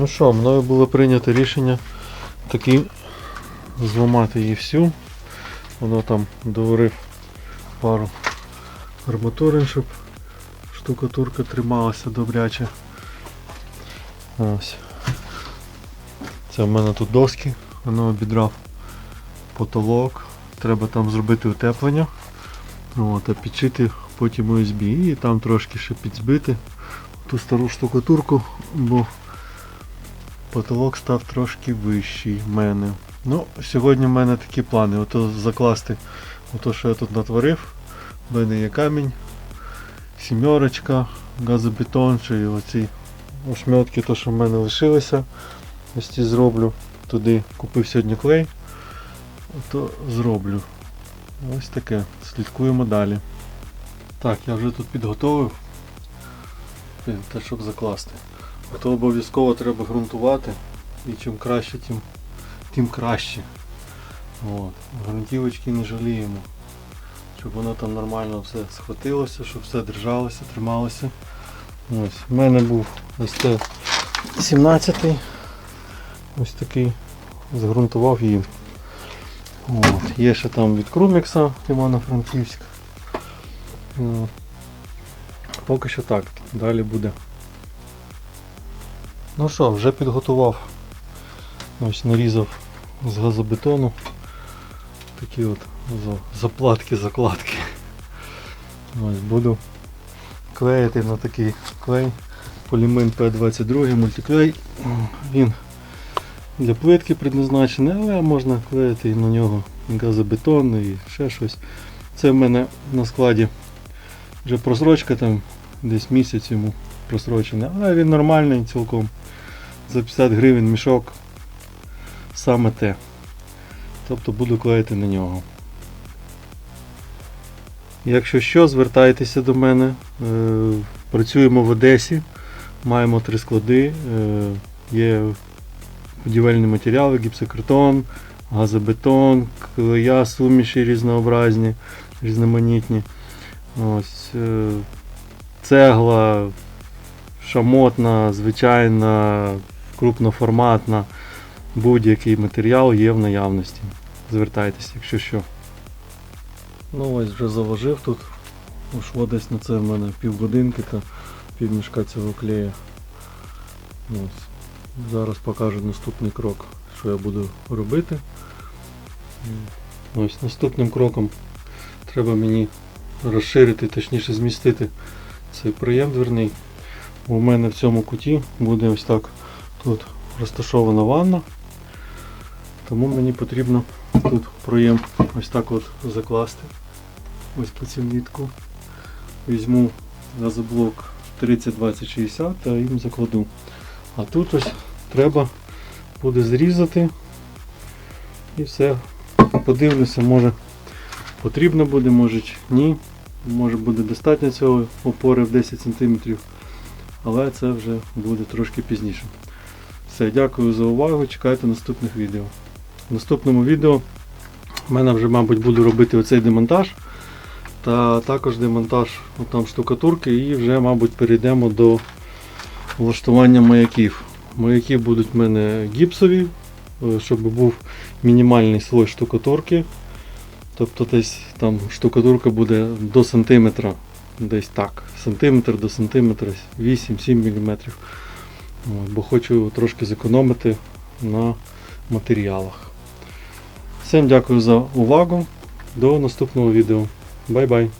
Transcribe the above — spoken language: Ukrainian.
Ну що, мною було прийнято рішення таки зламати її всю. Воно там доварив пару арматурин, щоб штукатурка трималася добряче. Ось. Це в мене тут доски, воно обідрав потолок. Треба там зробити утеплення. От, а підшити потім USB і там трошки ще підзбити ту стару штукатурку, бо потолок став трошки вищий в мене. Ну, сьогодні в мене такі плани. Ото закласти ото, що я тут натворив. В мене є камінь, сімерочка, газобетон, чи оці ошметки, то, що в мене лишилися. Ось ці зроблю. Туди купив сьогодні клей, то зроблю. Ось таке. Слідкуємо далі. Так, я вже тут підготовив те, щоб закласти. То обов'язково треба ґрунтувати. І чим краще, тим, тим краще. От. Грунтівочки не жаліємо. Щоб воно там нормально все схватилося, щоб все держалося, трималося. Ось. У мене був СТ-17. Ось такий. Зґрунтував її. От. Є ще там від Крумікса Івано-Франківськ. Поки що так, далі буде. Ну що, вже підготував. Ось нарізав з газобетону. Такі от заплатки, закладки. Ось буду клеїти на такий клей. Полімин P22 мультиклей. Він для плитки предназначений, але можна клеїти і на нього газобетон і ще щось. Це в мене на складі вже просрочка там десь місяць йому просрочена, але він нормальний цілком. За 50 гривень мішок саме те. Тобто буду клеїти на нього. Якщо що, звертайтеся до мене. Е, Працюємо в Одесі, маємо три склади. Е, Є будівельні матеріали, гіпсокартон, газобетон, клея, суміші різнообразні, різноманітні. Ось, е, цегла, шамотна, звичайна, крупноформатна, будь-який матеріал є в наявності. Звертайтеся, якщо що. Ну ось вже заложив тут. Ушло десь на це в мене півгодинки та півмішка цього клея. Ось. Зараз покажу наступний крок, що я буду робити. Ось наступним кроком треба мені розширити, точніше змістити цей проєм дверний. У мене в цьому куті буде ось так тут розташована ванна. Тому мені потрібно тут проєм ось так от закласти. Ось по цю нитку. Візьму газоблок 30-20-60 та їм закладу. А тут ось треба буде зрізати і все. Подивлюся, може потрібно буде, може ні. Може буде достатньо цього опори в 10 см. Але це вже буде трошки пізніше. Все, дякую за увагу. Чекайте наступних відео. В наступному відео в мене вже, мабуть, буду робити оцей демонтаж. Та також демонтаж там штукатурки і вже, мабуть, перейдемо до влаштування маяків. Маяки будуть в мене гіпсові, е, щоб був мінімальний слой штукатурки. Тобто десь там штукатурка буде до сантиметра, десь так, сантиметр до сантиметра, 8-7 мм. Бо хочу трошки зекономити на матеріалах. Всім дякую за увагу. До наступного відео. Бай-бай!